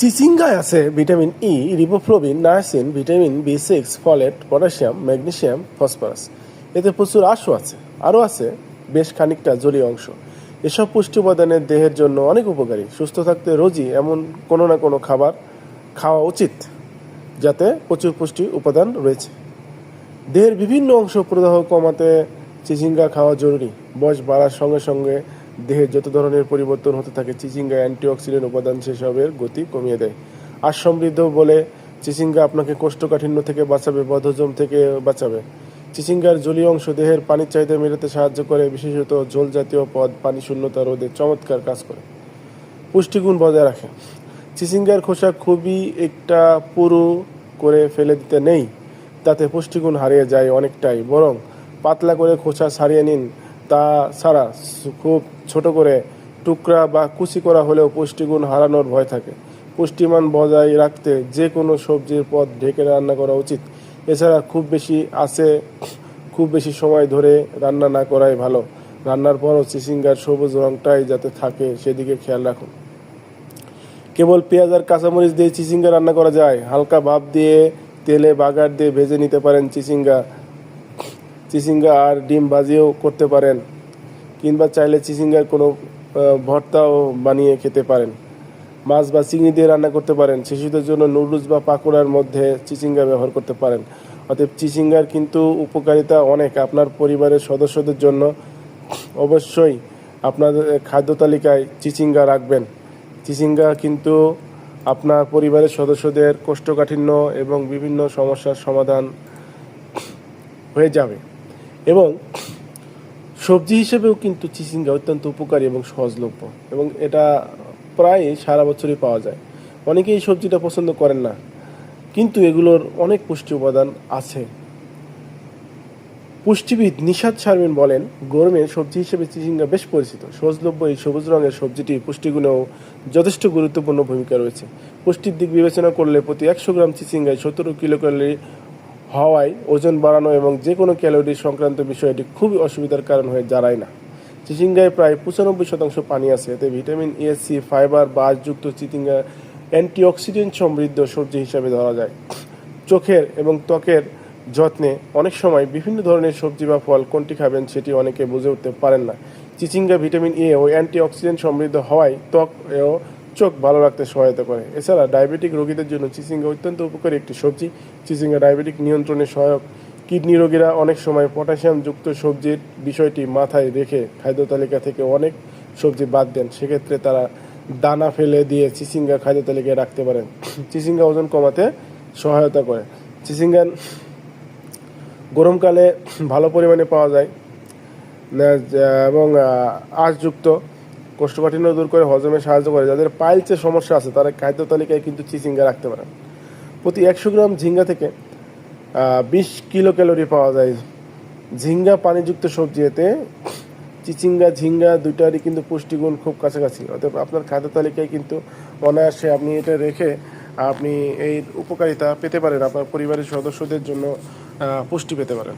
চিচিঙ্গায় আছে vitamin E riboflavin niacin vitamin B six folate potassium magnesium phosphorus এতে প্রচুর আঁশও আছে, আরও আছে, বেশ খানিকটা জলীয় অংশ। এসব পুষ্টি উপাদানের দেহের জন্য অনেক উপকারী। সুস্থ থাকতে রোজই এমন কোনো না কোনো খাবার খাওয়া উচিত, যাতে প্রচুর পুষ্টি উপাদান রয়েছে। দেহের বিভিন্ন অংশ প্রদাহ কমাতে চিচিঙ্গা খাওয়া জরুরি। বয়স বাড়ার সঙ্গে সঙ্গে দেহে যত ধরনের পরিবর্তন হতে থাকে চিচিঙ্গা অ্যান্টিঅক্সিডেন্ট উপাদান সেসবের গতি কমিয়ে দেয়। আর সমৃদ্ধ বলে, চিচিঙ্গা আপনাকে কোষ্ঠকাঠিন্য থেকে বাঁচাবে, বদহজম থেকে বাঁচাবে। চিচিঙ্গার জলীয় অংশ দেহের পানির চাহিদা মেটাতে সাহায্য করে, বিশেষত জল জাতীয় পদ, পানি শূন্যতা রোধে চমৎকার কাজ করে। পুষ্টিগুণ বজায় রাখে। চিচিঙ্গার খোসা খুবই একটা পুরু করে ফেলে দিতে নেই, তাতে পুষ্টিগুণ হারিয়ে যায় অনেকটাই। বরং পাতলা করে খোসা ছাড়িয়ে নিন তা ছাড়া খুব ছোট করে টুকরা বা কুচি করা হলেও পুষ্টিগুণ হারানোর ভয় থাকে। পুষ্টিমান বজায় রাখতে যে কোনো সবজির পদ ঢেকে রান্না করা উচিত। এছাড়া খুব বেশি আছে, খুব বেশি সময় ধরে রান্না না করাই ভালো। রান্নার পরও চিচিঙ্গার সবুজ রংটাই যাতে থাকে সেদিকে খেয়াল রাখুন। কেবল পেঁয়াজ আর কাঁচামরিচ দিয়ে চিচিঙ্গা রান্না করা যায়। হালকা ভাপ দিয়ে, তেলে বাগার দিয়ে ভেজে নিতে পারেন চিচিঙ্গা। চিচিঙ্গা আর ডিম ভাজিও করতে পারেন, কিংবা চাইলে চিচিঙ্গার কোনো ভর্তাও বানিয়ে খেতে পারেন। মাছ বা চিংড়ি দিয়ে রান্না করতে পারেন, শিশুদের জন্য নুডলস বা পাকোড়ার মধ্যে চিচিঙ্গা ব্যবহার করতে পারেন। অতএব চিচিঙ্গার কিন্তু উপকারিতা অনেক আপনার পরিবারের সদস্যদের জন্য। অবশ্যই আপনাদের খাদ্য তালিকায় চিচিঙ্গা রাখবেন। চিচিঙ্গা কিন্তু আপনার পরিবারের সদস্যদের কোষ্ঠকাঠিন্য এবং বিভিন্ন সমস্যার সমাধান হয়ে যাবে। এবং সবজি হিসেবেও কিন্তু চিচিঙ্গা অত্যন্ত উপকারী এবং সহজলভ্য এবং এটা প্রায় সারা বছরই পাওয়া যায়। অনেকেই এই সবজিটা পছন্দ করেন না, কিন্তু এগুলোর অনেক পুষ্টি উপাদান আছে। পুষ্টিবিদ নিশাদ শারমিন বলেন গরমে সবজি হিসেবে চিচিঙ্গা বেশ পরিচিত। সহজলভ্য এই সবুজ রঙের সবজিটি পুষ্টিগুণেও যথেষ্ট গুরুত্বপূর্ণ ভূমিকা রয়েছে। পুষ্টির দিক বিবেচনা করলে প্রতি একশো গ্রাম চিচিঙ্গায় সতেরো কিলো ক্যালোরি হওয়ায় ওজন বাড়ানো এবং যে কোনো ক্যালোরি সংক্রান্ত বিষয়টি খুবই অসুবিধার কারণ হয়ে দাঁড়ায় না। চিচিঙ্গায় প্রায় পঁচানব্বই শতাংশ পানি আছে। এতে ভিটামিন এ সি ফাইবার বা আঁশযুক্ত চিচিঙ্গা, অ্যান্টিঅক্সিডেন্ট সমৃদ্ধ সবজি হিসাবে ধরা যায়। চোখের এবং ত্বকের যত্নে অনেক সময় বিভিন্ন ধরনের সবজি বা ফল কোনটি খাবেন সেটি অনেকে বুঝে উঠতে পারেন না। চিচিঙ্গা ভিটামিন এ ও অ্যান্টিঅক্সিডেন্ট সমৃদ্ধ হওয়ায় ত্বক ও চোখ ভালো রাখতে সহায়তা করে। এছাড়া ডায়াবেটিক রোগীদের জন্য চিচিঙ্গা অত্যন্ত উপকারী একটি সবজি। চিচিঙ্গা ডায়াবেটিক নিয়ন্ত্রণে সহায়ক। কিডনি রোগীরা অনেক সময় পটাশিয়াম যুক্ত সবজির বিষয়টি মাথায় রেখে খাদ্য তালিকা থেকে অনেক সবজি বাদ দেন। সেক্ষেত্রে তারা দানা ফেলে দিয়ে চিচিঙ্গা খাদ্য তালিকায় রাখতে পারেন। চিচিঙ্গা ওজন কমাতে সহায়তা করে। চিচিঙ্গা গরমকালে ভালো পরিমাণে পাওয়া যায়। এবং আঁশযুক্ত কোষ্ঠকাঠিন্য দূর করে হজমে সাহায্য করে। যাদের পাইলসের সমস্যা আছে, তারা খাদ্য তালিকায় কিন্তু চিচিঙ্গা রাখতে পারেন প্রতি একশো গ্রাম ঝিঙ্গা থেকে বিশ কিলো ক্যালোরি পাওয়া যায়। ঝিঙ্গা পানিযুক্ত সবজি এতে চিচিঙ্গা, ঝিঙ্গা দুইটারই কিন্তু পুষ্টিগুণ খুব কাছাকাছি। অতএব আপনার খাদ্য তালিকায় কিন্তু অনায়াসে আপনি এটা রেখে আপনি এই উপকারিতা পেতে পারেন। আপনার পরিবারের সদস্যদের জন্য পুষ্টি পেতে পারেন।